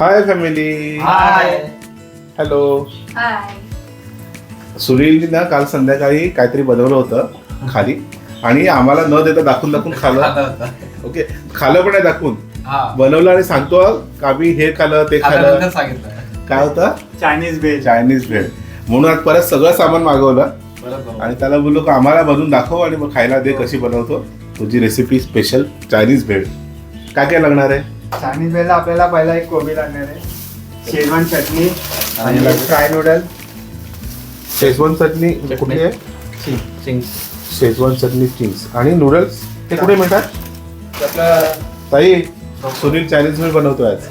Hi family hi hello hi सुनीलने ना काल संध्याकाळी काहीतरी बनवलं होतं खाली. आणि आम्हाला न देता दाखवून दाखवून खाल्लं ओके खाल्लं पण आहे दाखवून. हा. बनवलं आणि सांगतो का मी हे खाल्लं ते खाल्लं खाल्यानंतर सांगितलं. काय होतं? चायनीज भेज चायनीज भेळ म्हणून आज परत सगळं सामान मागवलं. बरोबर आणि त्याला बोललो का आम्हाला बनवून दाखव आणि मग खायला दे कशी बनवतो. तुझी रेसिपी स्पेशल चायनीज भेळ काय काय लागणार आहे? चायनीज भेजला आपल्याला पहिला एक कोबी लागणार आहे. शेजवान चटणी आणि आणि फ्राय नूडल. शेजवान चटणी कुठली आहे? शेजवान चटणी चिंग्स आणि नूडल्स? ते कुठे मिळतात? आपलं ताई सुनील चायनीज भेळ बनवतोय आज.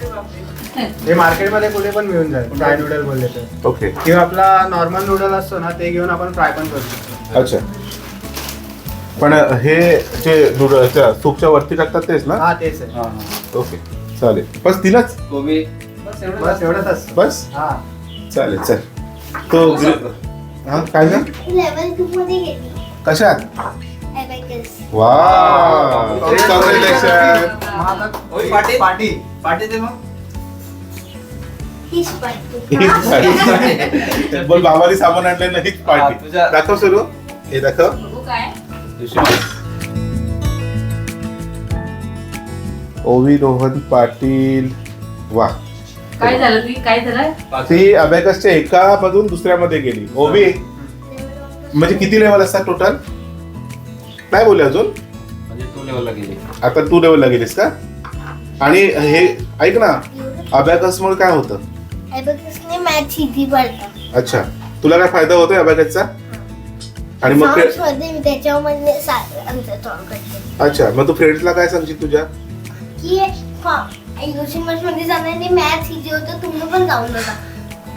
हे मार्केटमध्ये कुठे पण मिळून जाईल. फ्राय नूडल बोलले तर. ओके. किंवा आपला नॉर्मल नूडल असतो ना ते घेऊन आपण फ्राय पण करू शकतो. अच्छा. पण हे जे नूडल्सच्या सूपच्या वरती टाकतात तेच ना? हा तेच आहे. हा, हा. ओके चालेल. बस तिलाच? कोबी बस बस एवढंच असतं बस? हा. चालेल चल. तो ग्रि- हा काय ना लेवल टू मध्ये गेली. कशात? Abacus. वा कॉंग्रॅच्युलेशन मग आता ओय, पाटी पाटी पाटी दे मग fighting. बोल बाबाने सामान आणलं नाही हा, पार्टी तुझ्या- दाखव सुरू. हे दाखव. बघू काय. ओवी रोहन पाटील. वा. काय झालं ती? काय झालं? ती अबॅकसच्या एका मधून दुसऱ्यामध्ये गेली. ओवी? म्हणजे किती लेवल असतात टोटल नाही बोलले अजून? म्हणजे टू लेवलला गेली. आता तू लेवलला गेलीस का? आणि हे ऐक ना अबॅकस मुळे काय होतं? Abacusने मॅच इझी पडतं अच्छा. तुला काय फायदा होतोय अबॅकसचा आणि मग मध्ये त्याच्यामध्ये करते. अच्छा. मग तू फ्रेंड्सला काय सांगशील तुझ्या? की युसिंग मॅच मध्ये जाण्याने मॅथ इझी होतं तुम्ही पण जाऊन बघा.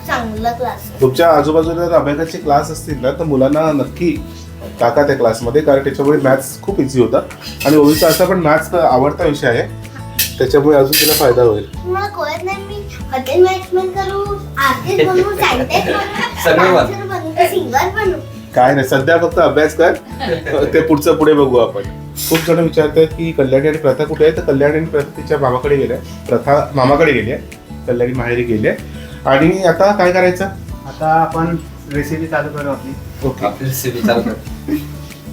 चांगला क्लास तुमच्या आजूबाजूला जर अभ्यासाचे क्लास असतील ना तर मुलांना नक्की टाका त्या क्लासमध्ये कारण त्याच्यामुळे मॅथ्स खूप इझी होतं आणि ओवीचा असा पण मॅथ्स आवडता विषय आहे. त्याच्यामुळे अजून तिला फायदा होईल. मला कळत नाही मी हॉटेल मॅनेजमेंट करू आर्टिस्ट बनू सायंटिस्ट सगळं बन. बनू बनू सिंगर बनू. काय नाही सध्या फक्त अभ्यास कर. ते पुढचं पुढे बघू आपण. खूप जण विचारतात की कल्याणी आणि प्रथा कुठे आहे? तर कल्याणी आणि प्रथा तिच्या मामाकडे गेल्या प्रथा मामाकडे गेली आहे. कल्याणी माहेरी गेली आहे. आणि आता काय करायचं? आता आपण रेसिपी चालू करू आपली. ओके. रेसिपी चालू कर.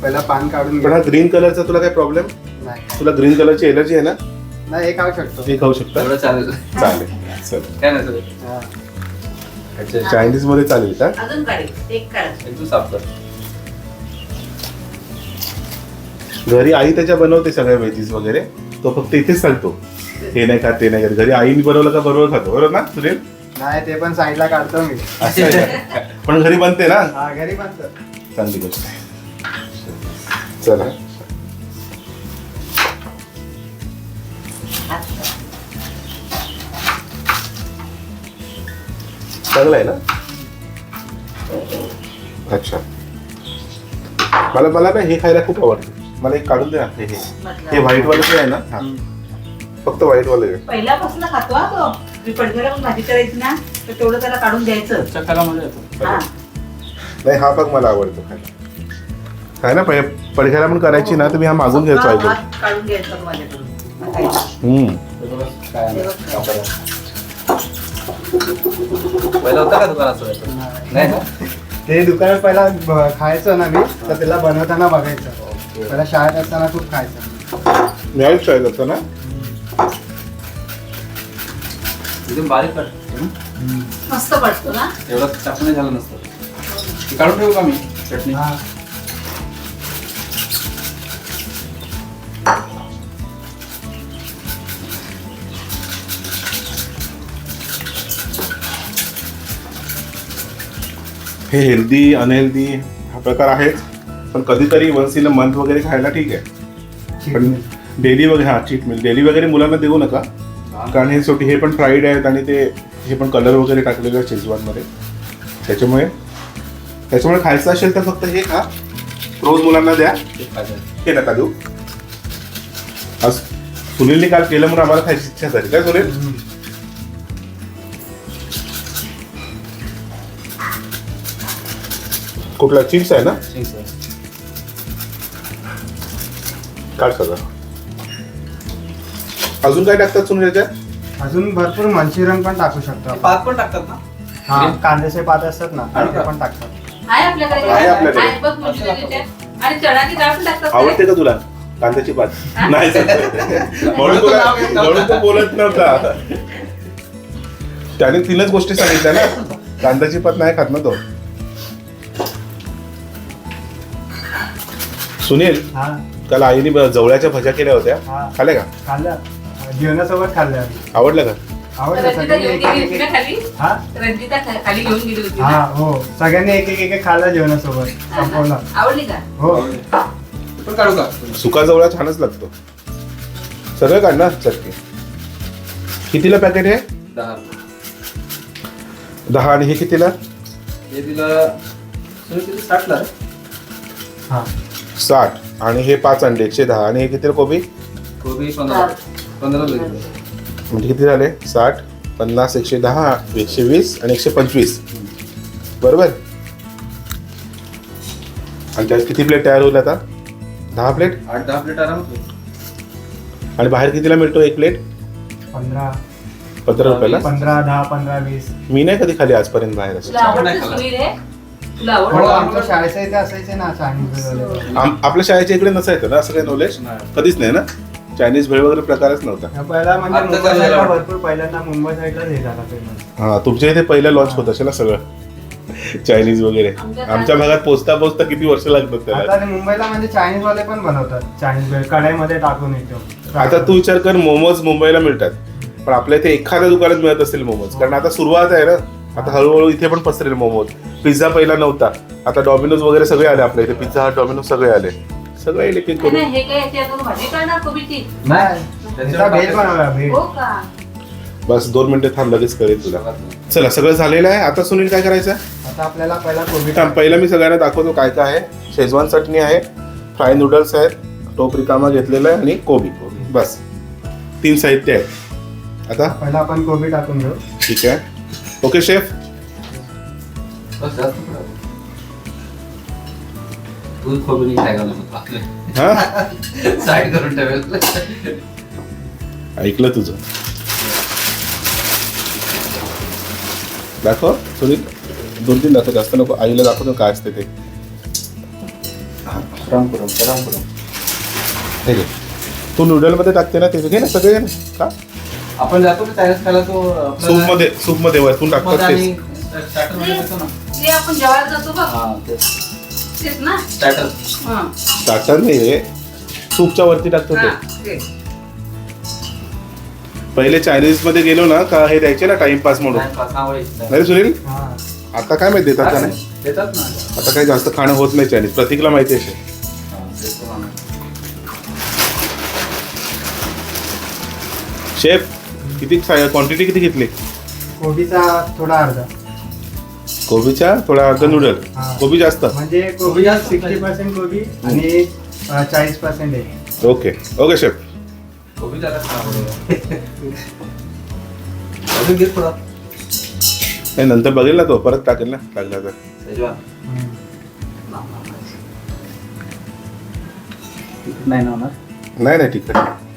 पहिला पान काढून पण हा ग्रीन कलरचा तुला काय प्रॉब्लेम नाही. तुला ग्रीन कलरची एलर्जी आहे ना? नाही हे खाऊ शकतो. ते खाऊ शकता? एवढं चालेल. चालेल. चल. काय नाही सर हा. अच्छा. चायनीजमध्ये चालेल का? अजून काढ एक काढ. एक तू साफ कर. घरी आई त्याच्या बनवते सगळ्या व्हेजीज वगैरे. तो फक्त इथेच सांगतो हे नाही खात ते नाही खात. घरी आईने बनवलं का बरोबर खातो. बरोबर ना सुनील? नाही ते पण साईडला काढतो मी. असं आहे का? पण घरी बनते ना? हा घरी बनतं. चांगली गोष्ट आहे. चला. चांगलं आहे ना? अच्छा. मला मला ना हे खायला खूप आवडतं. मला एक काढून दे ना हे हे. हे व्हाईट वाले जे आहे ना? हा. फक्त व्हाईट वाले आहे. पहिल्यापासून खातो हा तो. मी पण भाजी करायची ना तर तेवढं त्याला काढून द्यायचं. चक्काला मजा येतो. हा. नाही हा भाग मला आवडतो खायला. काय ना पै- पडघ्याला पण करायची ना तुम्ही हा मागून घ्यायचा सगळा ऐकून काढून घ्यायचा माझ्याकडून. मग खायचं. हम्म काय नाही. पहिला होता का दुकानात नाही. ना? ते दुकानात पहिला ब- खायचो ना मी तर त्याला बनवताना बघायचं. पहिला शाळेत असताना खूप खायचं. मिळालीच ट्राय करतो ना एकदम बारीक कट मस्त पडतो ना? एवढं नाही झालं नसतं. ते काढून ठेवू का मी? चटणी? हा. हे हेल्दी अनहेल्दी हा प्रकार आहेच पण कधीतरी वन्स इन अ मंथ वगैरे खायला ठीक आहे. पण डेली वगैरे हा चीट मिल डेली वगैरे मुलांना देऊ नका. कारण हे सोटी हे पण फ्राईड आहेत आणि ते हे पण कलर वगैरे टाकलेले आहेत शेजवानमध्ये त्याच्यामुळे त्याच्यामुळे खायचं असेल तर फक्त हे खा. रोज मुलांना द्या. हे नका देऊ. आज सुनीलने काल केलं म्हणून आम्हाला खायची इच्छा झाली. काय सुनील? कुठला? चिप्स आहे ना? काढ सगळं अजून काय टाकतात सुनील याच्यात अजून भरपूर मंचुरियन पण टाकू शकतो आपण. पात पण टाकतात ना? हा कांद्याचे पात असतात ना आणि ते का? पण टाकतात. आहे आपल्याकडे आहे आपल्याकडे. आहे बघ मंचुरियनचे. आणि चणाची डाळ पण टाकतात आवडते का तुला? कांद्याची पात. नाही म्हणून तुला म्हणून तो बोलत नव्हता. त्याने तीनच गोष्टी सांगितल्या ना. कांद्याची पात नाही खात ना तो. सुनील हा. काल आईने ब- जवळ्याच्या भज्या केल्या होत्या. हा. खाल्या का? खाल्लं जेवणासोबत खाल्लं आवडलं का? आवडलं रंजिता सगळ्यांनी घेऊन एक गेली एक होती ना एक खाली? हा? रंजिता खा- खाली घेऊन गेली होती हा ना? हो सगळ्यांनी एक एक एक खाल्लं जेवणासोबत. संपवलं. आवडली का? हो. ते पण काढू का? सुका जवळा छानच लागतो. सगळं काढ ना चटणी? कितीला पॅकेट आहे दहा. दहा आणि हे कितीला? हे साठला? हा. साठ. आणि हे पाच अंडे एकशे दहा. आणि हे कितीला कोबी? कोबी पंधरा. म्हणजे किती झाले? साठ पन्नास एकशे दहा एकशे वीस आणि एकशे पंचवीस. बरोबर? आणि त्यात किती प्लेट तयार होईल आता? दहा प्लेट आठ दहा प्लेट होईल. आणि बाहेर कितीला मिळतो एक प्लेट पंधरा. पंधरा रुपयाला? पंधरा दहा पंधरा वीस. मी नाही कधी खाली आजपर्यंत बाहेर असं. तुला हे आमच्या शाळेच्या इथे असायचे ना चायनीज आम- आपल्या शाळेच्या इकडे नसायचं ना असं काही नॉलेज नाही. कधीच नाही ना? चायनीज भेळ वगैरे प्रकारच नव्हता. पहिला म्हणजे आता मुंबई चाललेलं साईडला वाटतं. भरपूर पहिल्यांदा मुंबई हे झाला फेमस हा तुमच्या इथे पहिलं लॉन्च होत असेल ना सगळं? चायनीज वगैरे. आमच्या आमच्या भागात पोचता पोचता किती वर्ष लागतात त्याला? आता ते मुंबईला म्हणजे चायनीज वाले पण बनवतात. चायनीज भेळ कढाईमध्ये टाकून येतो. आता तू विचार कर मोमोज मुंबईला मिळतात. पण आपल्या इथे एखाद्या दुकानात मिळत असेल मोमोज. कारण आता सुरुवात आहे ना आता हळूहळू इथे पण पसरेल मोमोज. पिझ्झा पहिला नव्हता. आता डॉमिनोज वगैरे सगळे आले आपल्या इथे पिझ्झा हट डॉमिनोज सगळे आले. सगळे नाही, करून. नाही, हे काय याची भाजी करणार कोबीची नाही हो बस दोन मिनिटं थांब लगेच करेल तुला. चला सगळं झालेलं आहे. आता सुनील काय करायचं? आता आपल्याला पहिला कोबी थांब पहिला मी सगळ्यांना दाखवतो काय काय आहे. शेजवान चटणी आहे फ्राय नूडल्स आहेत टोप रिकामा घेतलेला आहे आणि कोबी. बस तीन साहित्य आहे आता? पहिला आपण कोबी टाकून घेऊ. ठीक आहे. Okay chef. दूध हा? साईड करून ठेवेल. ऐकलं तुझं. दाखव सुनील. दोन तीन दाखव जास्त नको. आईला दाखवतो काय असते ते. राम करून राम करून हे घे. तू नूडलमध्ये टाकते ना ते. घे ना सगळे घे ना. का आपण जातो ना चायनीज खायला तो सूपमध्ये सूपमध्ये वरतून टाकतात स्टार्टरमध्ये देतो ना. जे आपण जेवायला जातो बघ. हा तेच. तेच ना? स्टार्टर हा. स्टार्टर नाही सूपच्या वरती टाकतो हा, ते. ते. पहिले चायनीजमध्ये गेलो ना का हे द्यायचे ना टाइमपास म्हणून? नाही रे सुनील? हा. आता काय माहिती देतात का नाही? देतात ना. आता काही जास्त खाणं होत नाही चायनीज प्रतीकला माहिती. हा, देतो ना. शेफ किती क्वांटिटी किती घेतली? कोबीचा थोडा अर्धा. कोबीच्या थोडा अर्ध नूडल हा. कोबी जास्त? म्हणजे कोबी सिक्स्टी पर्सेंट कोबी आणि चाळीस पर्सेंट आहे ओके. Okay chef. कोबी खराब. अजून घे थोडा. नाही नंतर बघेल ना तो. परत टाकेल ना टाकला तर. नाही ना होणार. नाही नाही ठीक आहे.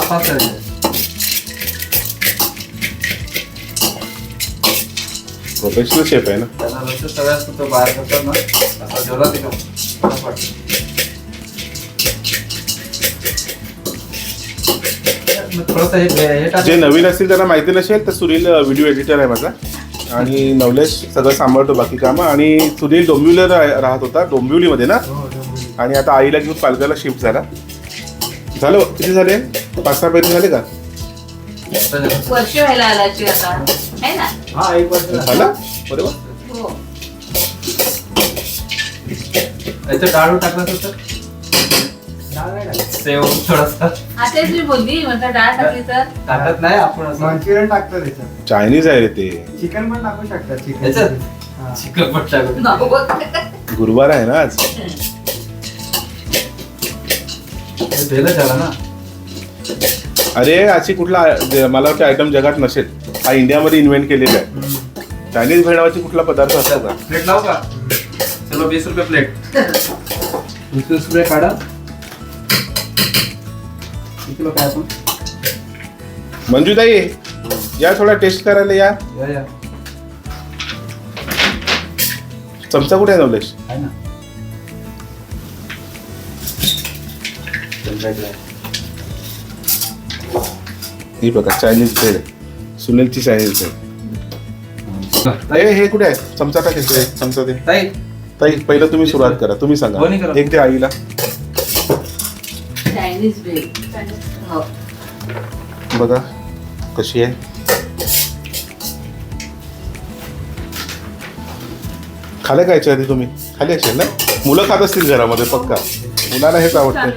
पाच करायचे प्रोफेशनल शेफ आहे ना त्याला लक्ष सगळ्या असतो तो बाहेर करतात ना असा जेवला ते फटाफट मग थोडंसं हे हे टाक जे नवीन असतील त्यांना माहिती नसेल तर सुनील व्हिडिओ एडिटर आहे माझा. आणि नवलेश सगळं सांभाळतो बाकी कामं. आणि सुनील डोंबिवलीला रा- राहत होता डोंबिवलीमध्ये ना? हो. आणि आता आईला घेऊन पालघरला शिफ्ट झाला. झालं किती झाले? पाच सहा महिने झाले का? वर्ष व्हायला आलाची आता. आहे ना? हा एक वर्ष झालं. बरोबर. हो. याचं डाळू डाळ नाही टाकत. सेव थोडासा. तेच मी बोलली म्हटलं डाळ टाकली तर. टाकत नाही आपण असं. मंचुरियन टाकतो त्याच्यात चायनीज आहे रे ते. चिकन पण टाकू शकतात चिकन याच्यात? हा. चिकन पण टाकत नको. बघ. गुरुवार आहे ना आज? भेलं झाला ना? अरे अशी कुठला जे- मला वाटतं आयटम जगात नसेल. हा इंडियामध्ये इन्व्हेंट केलेला आहे. चायनीज भेळ नावाची कुठला पदार्थ असतो का? प्लेट लावू का? चलो वीस रुपये प्लेट मिक्सर स्प्रे काढा. किती लोक आहे आपण? मंजूताई या थोडा टेस्ट करायला या. या या. चमचा कुठे आहे नवलेश आहे ना. ही बघा चायनीज ब्रेड सुनीलची चायनीज ब्रेड ए हे कुठे आहे? चमचा टाक इथे, चमचा दे. ताई. ताई पहिलं तुम्ही सुरुवात करा. तुम्ही कोणी सांगा करा? एक ते आईला. चायनीज ब्रेड हो. बघा कशी आहे? खाले काय याच्या आधी तुम्ही? खाली असेल ना? मुलं खात असतील घरामध्ये पक्का. मुलांना हेच आवडतं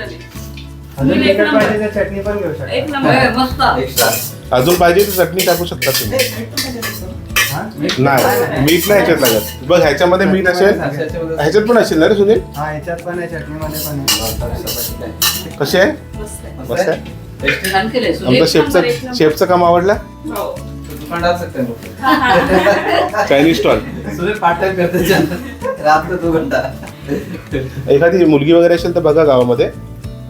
अजून तिखट. पाहिजे तर चटणी पण घेऊ शकता. एक नंबर मस्त. एक्स्ट्रा अजून पाहिजे तर चटणी टाकू शकता तुम्ही. हा? नाही मीठ नाही ह्याच्यात लागत. बघ ह्याच्यामध्ये मीठ असेल ह्याच्यात पण असेल ना रे सुनील? हा याच्यात पण आहे चटणीमध्ये पण आहे. कशी आहे? मस्त आहे. मस्त आहे? छान केलंय. सुनील. आमचं एक शेफचं नंबर. शेफचं काम आवडलं? हो. दुकान डाल सकते हैं चायनीज स्टॉल सुबह पार्ट टाइम करते जाना रात को दो घंटा. एखादी मुलगी वगैरे असेल तर बघा गावामध्ये.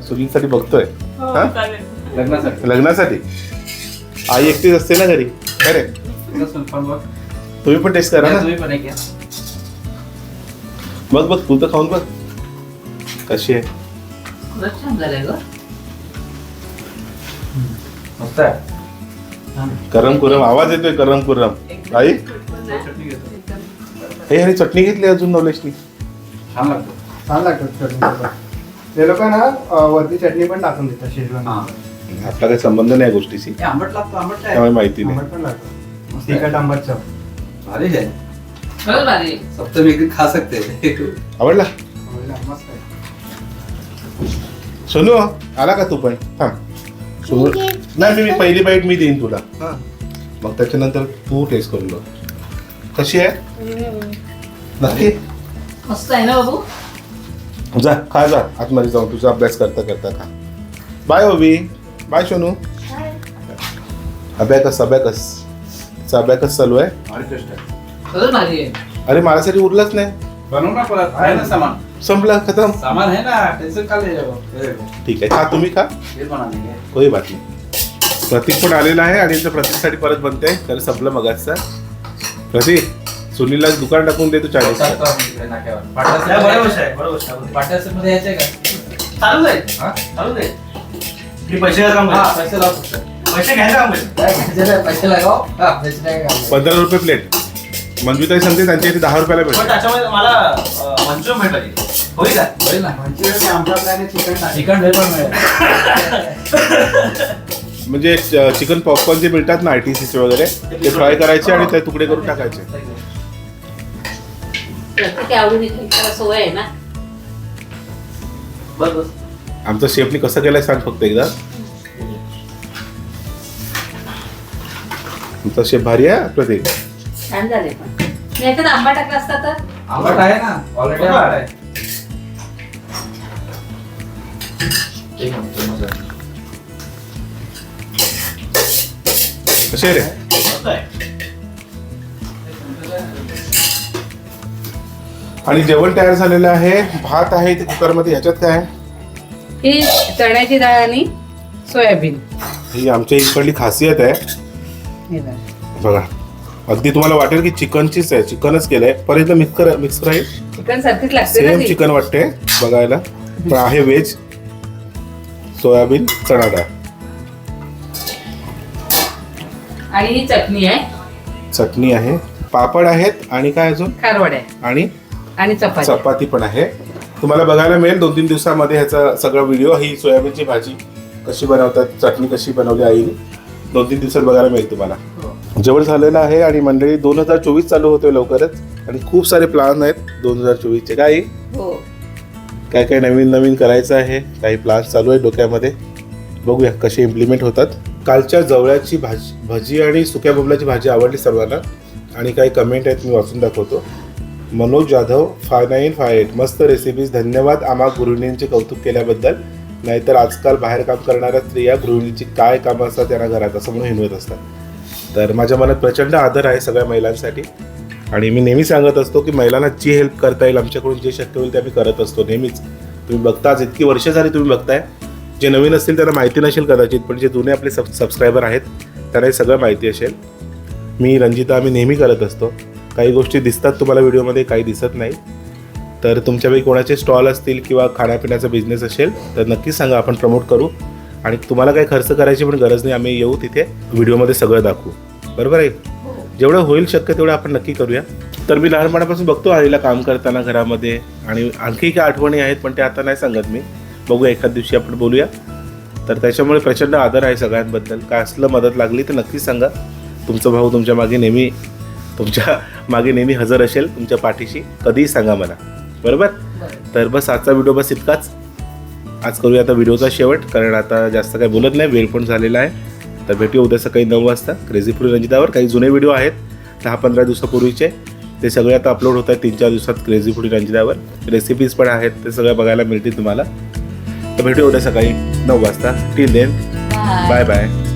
सुनीलसाठी बघतोय. हो, हा? लग्नासाठी. लग्नासाठी? आई एकटीच असते ना घरी? अरे तुम्ही पण टेस्ट करा ना. बघ बघ तू तर खाऊन बघ. कशी आहे? खरंच छान झालंय ग. मस्त आहे. गरम कुरम आवाज येतोय गरम कुरम. आई? हे आणि चटणी घेतली अजून नवलेशनी छान लागतो. छान सोबत. ते लोक ना वरती चटणी पण टाकून देतात शेजवान. हा. आपला काही संबंध नाही या गोष्टीशी. हे आंबट लागतो आंबट माहिती नाही. आंबट पण लागतं. मस्त आहे. तिखट आंबट चव. भारी है खरंच भारी सब तो एक दिन खा सकते. हैं आवडला? आवडला, मस्त आहे. सोनू आला का तू पण? थांब सोनू नाही मी- मी पहिली बाईट मी देईन तुला. हा. मग त्याच्यानंतर तू टेस्ट करून बघ. कशी आहे? नक्की? मस्त आहे ना बाबू? जा खा जा. आतमध्ये जाऊन तुझा अभ्यास करता करता खा. बाय ओबी बाय सोनू अभ्याकस अभ्याकस. तिचा अभ्याकस चालू आहे. आहे. भारी आहे. अरे माझ्यासाठी उरलंच नाही. बनवू ना परत. आहे ना सामान? संपला खतम. सामान है ना. टेंशन का ले जाओ ये देखो, ठीक आहे खा. तुम्ही खा. कोई बात नाही. प्रतीक पण आलेला आहे आणि इथं प्रतीकसाठी परत बनते तर संपलं मगाचा. प्रतीक. सुनीलला दुकान टाकून दे तू चाळीस आहे, आहे. चालू हा? मी पैसे हा. पैसे लावू शकतो पैसे घ्यायला पैसे लगाव. हा पंधरा रुपये प्लेट मंजूताई सांगते त्यांच्या इथे दहा रुपयाला भेटते त्याच्यामध्ये मला अं, मंचुरियन भेटेल होईल का? होईल ना मंचुरियन आमच्या प्लॅन चिकन टाक चिकन पण मिळेल. म्हणजे चिकन पॉपकॉर्न जे मिळतात ना आय टी सीचे वगैरे ते फ्राय करायचे आणि ते तुकडे करून टाकायचे. आवडीने आहे ना. आमचा शेफनी कसं केलंय सांग फक्त एकदा. आमचा शेफ भारी आहे प्रतीक. छान झाले पण. मी याच्यात आंबा टाकला असता तर? आंबट आहे ना ऑलरेडी आंबट आहे. आहे. एक मिनिट, मजा आहे. कसे रे? मस्त आहे. आणि जेवण तयार झालेलं आहे. भात आहे ते कुकरमध्ये. ह्याच्यात काय आहे? ही चण्याची डाळ आणि सोयाबीन. ही आमच्या इकडली खासियत आहे. हे बघा. बघा. अगदी तुम्हाला वाटेल की चिकनचीच आहे. चिकनच केलंय. एकदा मिक्स कर मिक्स राहील चिकन सारखीच लागते ना सेम ती. चिकन वाटते बघायला. पण आहे व्हेज सोयाबीन चणा डाळ. आणि ही चटणी आहे. चटणी आहे. पापड आहेत आणि काय अजून? खारवड. आहे आणि आणि चपाती. चपाती पण आहे. तुम्हाला बघायला मिळेल दोन तीन दिवसामध्ये ह्याचा सगळा व्हिडिओ ही सोयाबीनची भाजी कशी बनवतात चटणी कशी बनवली आईने दोन तीन दिवसात बघायला मिळेल तुम्हाला. जेवण झालेलं आहे आणि मंडळी दोन हजार चोवीस चालू होते लवकरच आणि खूप सारे प्लान आहेत दोन हजार चोवीसचे. काय हो. काय काय नवीन नवीन करायचं आहे? काही प्लान्स चालू आहे डोक्यामध्ये? बघूया कसे इम्प्लिमेंट होतात. कालच्या जवळ्याची भाजी भजी आणि सुक्या बोबल्याची भाजी आवडली सर्वांना. आणि काही कमेंट आहेत मी वाचून दाखवतो. Manoj Jadhav five nine five eight. मस्त रेसिपीज धन्यवाद आम्हा गृहिणींचे कौतुक केल्याबद्दल. नाहीतर आजकाल बाहेर काम करणाऱ्या स्त्रिया गृहिणीची काय कामं असतात त्यांना घरात असं म्हणून हिंडवत असतात. तर माझ्या मनात प्रचंड आदर आहे सगळ्या महिलांसाठी. आणि मी नेहमी सांगत असतो की महिलांना जी हेल्प करता येईल आमच्याकडून जे शक्य होईल ते आम्ही करत असतो नेहमीच. तुम्ही बघताच इतकी वर्ष झाली तुम्ही बघताय. जे नवीन असतील त्यांना माहिती नसेल कदाचित पण जे जुने आपले सब सबस्क्रायबर आहेत त्यांना हे सगळं माहिती असेल. मी रंजिता आम्ही नेहमी करत असतो. काही गोष्टी दिसतात तुम्हाला व्हिडिओमध्ये काही दिसत नाही. तर तुमच्यापैकी कोणाचे स्टॉल असतील किंवा खाण्यापिण्याचा बिझनेस असेल तर नक्कीच सांगा आपण प्रमोट करू. आणि तुम्हाला काही खर्च करायची पण गरज नाही आम्ही येऊ तिथे व्हिडिओमध्ये सगळं दाखवू. बरोबर आहे? जेवढं होईल शक्य तेवढं आपण नक्की करूया. तर मी लहानपणापासून बघतो आईला काम करताना घरामध्ये आणि आणखी काही आठवणी आहेत पण ते आता नाही सांगत मी. बघूया एखाद दिवशी आपण बोलूया. तर त्याच्यामुळे प्रचंड आदर आहे सगळ्यांबद्दल. काय असलं मदत लागली तर नक्कीच सांगा. तुमचा भाऊ तुमच्या मागे नेहमी तुमच्या मागे नेहमी हजर असेल तुमच्या पाठीशी कधीही सांगा मला. बरोबर? तर बस आजचा व्हिडिओ बस इतकाच. आज करूया आता व्हिडिओचा शेवट कारण आता जास्त काही बोलत नाही वेळ पण झालेला आहे. तर भेटूया उद्या सकाळी नऊ वाजता. क्रेझीपुरी रंजितावर काही जुने व्हिडिओ आहेत दहा पंधरा दिवसापूर्वीचे. ते सगळे आता अपलोड होत आहेत तीन चार दिवसात क्रेझीपुरी रंजितावर. रेसिपीज पण आहेत ते सगळं बघायला मिळतील तुम्हाला. तर भेटूया उद्या सकाळी नऊ वाजता. Till then bye bye